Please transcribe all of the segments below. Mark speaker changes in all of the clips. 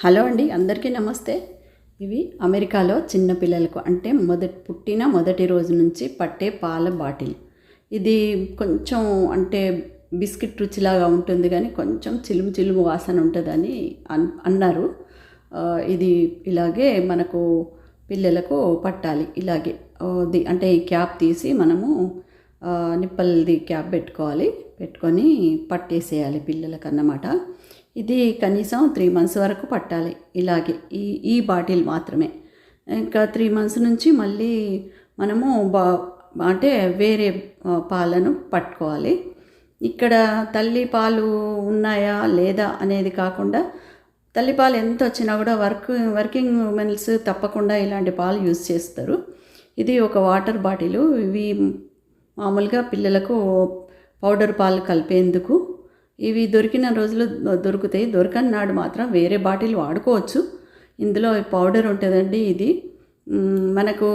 Speaker 1: Hello అండి అందరికీ నమస్తే. ఇవి అమెరికాలో చిన్న పిల్లలకు అంటే మొదటి పుట్టిన మొదటి రోజు నుంచి పట్టే పాల బాటిల్. ఇది కొంచెం అంటే బిస్కెట్ రుచిలాగా ఉంటుంది కానీ కొంచెం చిలుము చిలుము వాసన ఉంటుందని అన్ అన్నారు. ఇది ఇలాగే మనకు పిల్లలకు పట్టాలి. ఇలాగే అంటే ఈ క్యాప్ తీసి మనము ఆ, నిప్పల్ది క్యాప్ పెట్టుకోవాలి. పెట్టుకొని పట్టేసేయాలి పిల్లలకు అన్నమాట ఇది కనీసం త్రీ మంత్స్ వరకు పట్టాలి. ఇలాగే ఈ ఈ బాటిల్ మాత్రమే. ఇంకా త్రీ మంత్స్ నుంచి మళ్ళీ మనము బా అంటే వేరే పాలను పట్టుకోవాలి. ఇక్కడ తల్లి పాలు ఉన్నాయా లేదా అనేది కాకుండా తల్లిపాలు ఎంత వచ్చినా కూడా వర్క్ వర్కింగ్ ఉమెన్స్ తప్పకుండా ఇలాంటి పాలు యూజ్ చేస్తారు. ఇది ఒక వాటర్ బాటిల్. ఇవి మామూలుగా పిల్లలకు పౌడర్ పాలు కలిపేందుకు ఇవి దొరికిన రోజులు దొరుకుతాయి. దొరకని నాడు మాత్రం వేరే బాటిల్ వాడుకోవచ్చు. ఇందులో పౌడర్ ఉంటుందండి ఇది. మనకు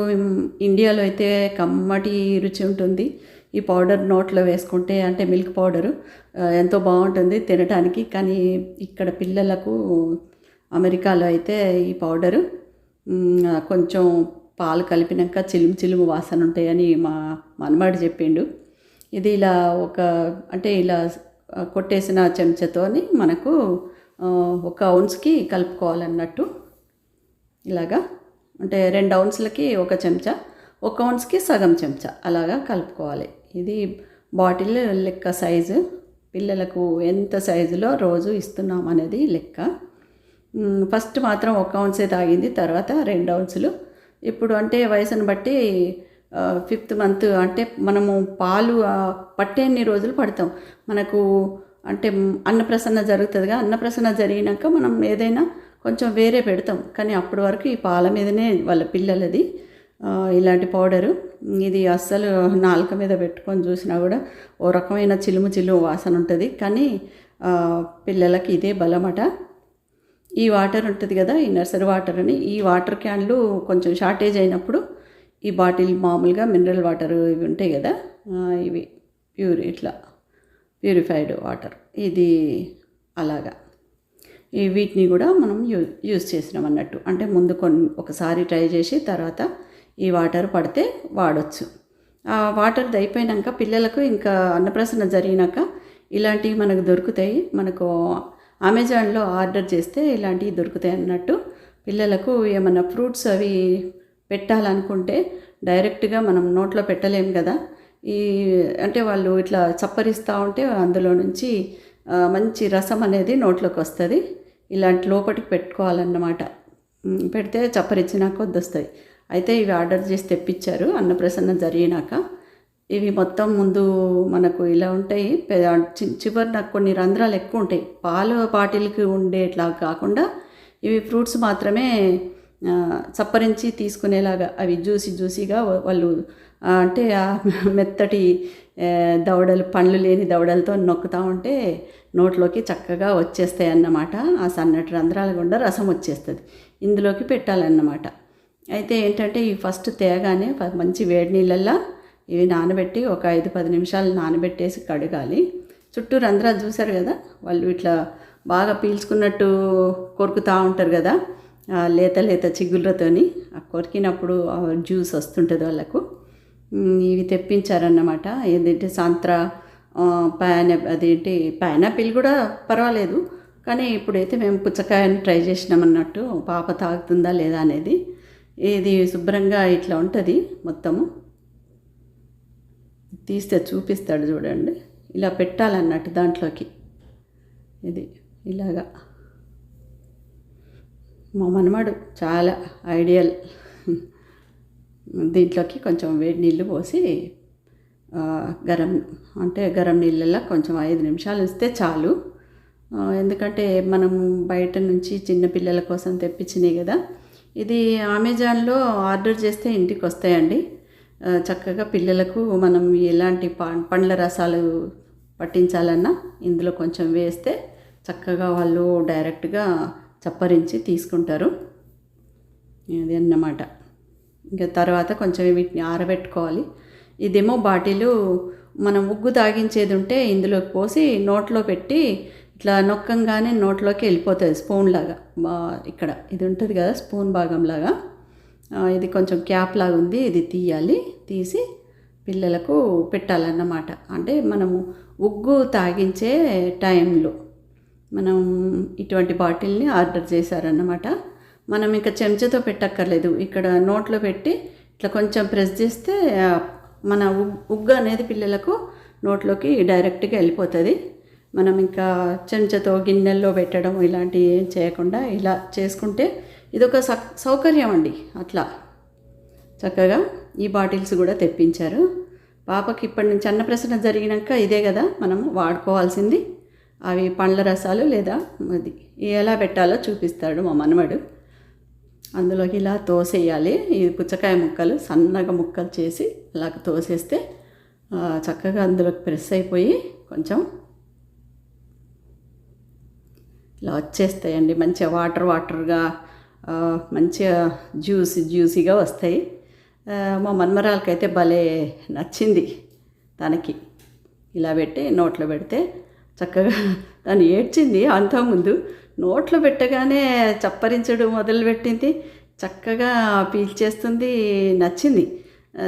Speaker 1: ఇండియాలో అయితే కమ్మటి రుచి ఉంటుంది. ఈ పౌడర్ నోట్లో వేసుకుంటే అంటే మిల్క్ పౌడరు ఎంతో బాగుంటుంది తినడానికి కానీ ఇక్కడ పిల్లలకు అమెరికాలో అయితే ఈ పౌడరు కొంచెం పాలు కలిపినాక చిలుము చిలుము వాసన ఉంటాయని మా మనమాడు చెప్పిండు. ఇది ఇలా ఒక అంటే ఇలా కొట్టేసిన చెంచాతోని మనకు ఒక ఔన్స్కి కలుపుకోవాలన్నట్టు. ఇలాగా. అంటే రెండు ఔన్స్లకి ఒక చెంచా ఒక ఔన్స్కి సగం చెంచా అలాగా కలుపుకోవాలి. ఇది బాటిల్ లెక్క సైజు పిల్లలకు ఎంత సైజులో రోజు ఇస్తున్నాం అనేది లెక్క. ఫస్ట్ మాత్రం ఒక ఔన్సే తాగింది తర్వాత రెండు ఔన్సులు ఇప్పుడు అంటే వయసును బట్టి ఫిఫ్త్ మంత్ అంటే మనము పాలు పట్టేన్ని రోజులు పడతాం. మనకు అంటే అన్నప్రసన్న జరుగుతుందిగా అన్నప్రసన్న జరిగినాక మనం ఏదైనా కొంచెం వేరే పెడతాం. కానీ అప్పటి వరకు ఈ పాల మీదనే వాళ్ళ పిల్లలది. ఇలాంటి పౌడరు. ఇది అస్సలు నాలుక మీద పెట్టుకొని చూసినా కూడా ఓ రకమైన చిలుము చిలుము వాసన ఉంటుంది. కానీ పిల్లలకి ఇదే బలమట. ఈ వాటర్ ఉంటుంది కదా ఈ నర్సరీ వాటర్ అని. ఈ వాటర్ క్యాన్లు కొంచెం షార్టేజ్ అయినప్పుడు ఈ బాటిల్ మామూలుగా మినరల్ వాటర్ ఇవి ఉంటాయి కదా ఇవి ప్యూర్ ఇట్లా ప్యూరిఫైడ్ వాటర్. ఇది అలాగా. ఈ వీటిని కూడా మనం యూ యూజ్ చేసినాం అన్నట్టు. అంటే ముందు కొన్ని ఒకసారి ట్రై చేసి తర్వాత ఈ వాటర్ పడితే వాడొచ్చు. ఆ వాటర్ అయిపోయినాక పిల్లలకు ఇంకా అన్నప్రసన్న జరిగినాక ఇలాంటివి మనకు దొరుకుతాయి. మనకు అమెజాన్లో ఆర్డర్ చేస్తే ఇలాంటివి దొరుకుతాయి అన్నట్టు పిల్లలకు ఏమైనా ఫ్రూట్స్ అవి పెట్టాలనుకుంటే డైరెక్ట్గా మనం నోట్లో పెట్టలేం కదా. ఈ అంటే వాళ్ళు ఇట్లా చప్పరిస్తూ ఉంటే అందులో నుంచి మంచి రసం అనేది నోట్లోకి వస్తుంది. ఇలాంటి లోపలికి పెట్టుకోవాలన్నమాట. పెడితే చప్పరిచ్చినాక కొద్ది అయితే ఇవి ఆర్డర్ చేసి తెప్పించారు అన్నప్రసన్న జరిగినాక. ఇవి మొత్తం ముందు మనకు ఇలా ఉంటాయి. చివరి చి- చివరిన కొన్ని రంధ్రాలు ఎక్కువ ఉంటాయి. పాలు బాటిల్కి ఉండేట్లా కాకుండా ఇవి ఫ్రూట్స్ మాత్రమే చప్పరించి తీసుకునేలాగా అవి జ్యూసి జ్యూసీగా వాళ్ళు అంటే ఆ మెత్తటి దవడలు పండ్లు లేని దవడలతో నొక్కుతూ ఉంటే నోట్లోకి చక్కగా వచ్చేస్తాయి అన్నమాట. ఆ సన్నటి రంధ్రాల గుండా రసం వచ్చేస్తుంది. ఇందులోకి పెట్టాలన్నమాట. అయితే ఏంటంటే ఈ ఫస్ట్ తేగానే మంచి వేడి నీళ్ళల్లో ఇవి నానబెట్టి ఒక ఐదు పది నిమిషాలు నానబెట్టేసి కడగాలి. చుట్టూ రంధ్రాలు చూశారు కదా? వాళ్ళు ఇట్లా బాగా పీల్చుకున్నట్టు కొరుకుతూ ఉంటారు కదా? లేత లేత చిగుళ్ళతోని ఆ కొరికినప్పుడు జ్యూస్ వస్తుంటుంది వాళ్ళకు. ఇవి తెప్పించారన్నమాట. ఏంటంటే సాంత్ర పైన అదేంటి పైనాపిల్ కూడా పర్వాలేదు. కానీ ఇప్పుడైతే మేము పుచ్చకాయని ట్రై చేసినామన్నట్టు పాప తాగుతుందా లేదా అనేది ఇది శుభ్రంగా ఇట్లా ఉంటుంది మొత్తము. తీస్తే చూపిస్తాడు చూడండి. ఇలా పెట్టాలన్నట్టు దాంట్లోకి. ఇది ఇలాగా. మా మనమాడు చాలా ఐడియల్. దీంట్లోకి కొంచెం వేడి నీళ్ళు పోసి గరం అంటే గరం నీళ్ళల్లో కొంచెం ఐదు నిమిషాలు ఇస్తే చాలు. ఎందుకంటే మనం బయట నుంచి చిన్న పిల్లల కోసం తెప్పించినాయి కదా. ఇది అమెజాన్లో ఆర్డర్ చేస్తే ఇంటికి వస్తాయండి. చక్కగా పిల్లలకు మనం ఎలాంటి ప- పండ్ల రసాలు పట్టించాలన్నా ఇందులో కొంచెం వేస్తే చక్కగా వాళ్ళు డైరెక్ట్గా చప్పరించి తీసుకుంటారు. అది అన్నమాట. ఇంకా తర్వాత కొంచెం వీటిని ఆరబెట్టుకోవాలి. ఇదేమో బాటిలు మనం ఉగ్గు తాగించేది ఉంటే ఇందులోకి పోసి నోట్లో పెట్టి ఇట్లా నొక్కంగానే నోట్లోకి వెళ్ళిపోతుంది స్పూన్ లాగా. ఇక్కడ ఇది ఉంటుంది కదా స్పూన్ భాగం లాగా. ఇది కొంచెం క్యాప్ లాగా ఉంది ఇది తీయాలి. తీసి పిల్లలకు పెట్టాలన్నమాట. అంటే మనము ఉగ్గు తాగించే టైంలో మనం ఇటువంటి బాటిల్ని ఆర్డర్ చేశారన్నమాట. మనం ఇంకా చెంచాతో పెట్టక్కర్లేదు. ఇక్కడ నోట్లో పెట్టి ఇట్లా కొంచెం ప్రెస్ చేస్తే మన ఉగ్- ఉగ్గు అనేది పిల్లలకు నోట్లోకి డైరెక్ట్గా వెళ్ళిపోతుంది. మనం ఇంకా చెంచాతో గిన్నెల్లో పెట్టడం ఇలాంటివి ఏం చేయకుండా ఇలా చేసుకుంటే ఇదొక సౌకర్యం అండి అట్లా. చక్కగా ఈ బాటిల్స్ కూడా తెప్పించారు. పాపకి ఇప్పటి నుంచి అన్నప్రసన జరిగినాక ఇదే కదా మనం వాడుకోవాల్సింది. అవి పండ్ల రసాలు లేదా అది ఎలా పెట్టాలో చూపిస్తాడు మా మనవడు. అందులోకి ఇలా తోసేయాలి. ఈ పుచ్చకాయ ముక్కలు సన్నగా ముక్కలు చేసి అలా తోసేస్తే చక్కగా అందులోకి ప్రెస్ అయిపోయి కొంచెం ఇలా వచ్చేస్తాయండి. మంచిగా వాటర్ వాటర్గా మంచిగా జ్యూస్ జ్యూసీగా వస్తాయి. మా మన్మరాలకైతే భలే నచ్చింది. తనకి ఇలా పెట్టి నోట్లో పెడితే చక్కగా తను ఏడ్చింది అంతకుముందు నోట్లో పెట్టగానే చప్పరించడం మొదలుపెట్టింది. చక్కగా పీల్చేస్తుంది నచ్చింది.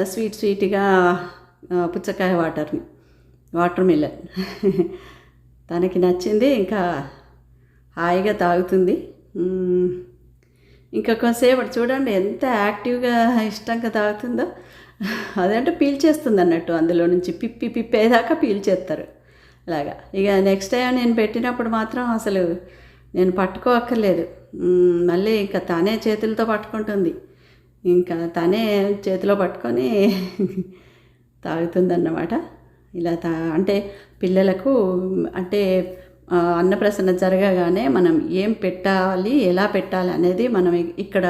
Speaker 1: స్వీట్ స్వీట్గా పుచ్చకాయ వాటర్ని వాటర్ మిల్లన్ తనకి నచ్చింది ఇంకా హాయిగా తాగుతుంది. ఇంకా కొంతసేపటి చూడండి ఎంత యాక్టివ్గా ఇష్టంగా తాగుతుందో. అదంటే పీల్చేస్తుంది అన్నట్టు అందులో నుంచి పిప్పి పిప్పేదాకా పీల్చేస్తారు. అలాగా ఇక నెక్స్ట్ టైం నేను పెట్టినప్పుడు మాత్రం అసలు నేను పట్టుకోక్కర్లేదు. మళ్ళీ ఇంకా తనే చేతులతో పట్టుకుంటుంది. ఇంకా తనే చేతిలో పట్టుకొని తాగుతుందన్నమాట. ఇలా తా అంటే పిల్లలకు అంటే అన్నప్రసన్న జరగగానే మనం ఏం పెట్టాలి ఎలా పెట్టాలి అనేది మనం ఇక్కడ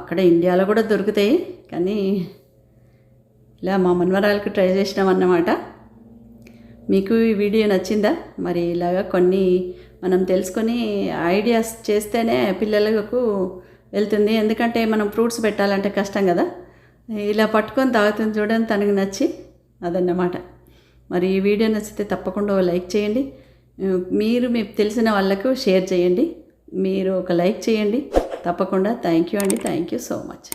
Speaker 1: అక్కడ ఇండియాలో కూడా దొరుకుతాయి. కానీ ఇలా మా మనవరాలకు ట్రై చేసినామన్నమాట. మీకు ఈ వీడియో నచ్చిందా? మరి ఇలాగా కొన్ని మనం తెలుసుకొని ఐడియాస్ చేస్తేనే పిల్లలకు వెళ్తుంది. ఎందుకంటే మనం ఫ్రూట్స్ పెట్టాలంటే కష్టం కదా. ఇలా పట్టుకొని తాగుతుంది చూడని తనకు నచ్చి అదన్నమాట. మరి ఈ వీడియో నచ్చితే తప్పకుండా ఓ లైక్ చేయండి. మీరు మీకు తెలిసిన వాళ్ళకు షేర్ చేయండి. మీరు ఒక లైక్ చేయండి. తప్పకుండా. థ్యాంక్ యూ అండి. Thank you so much.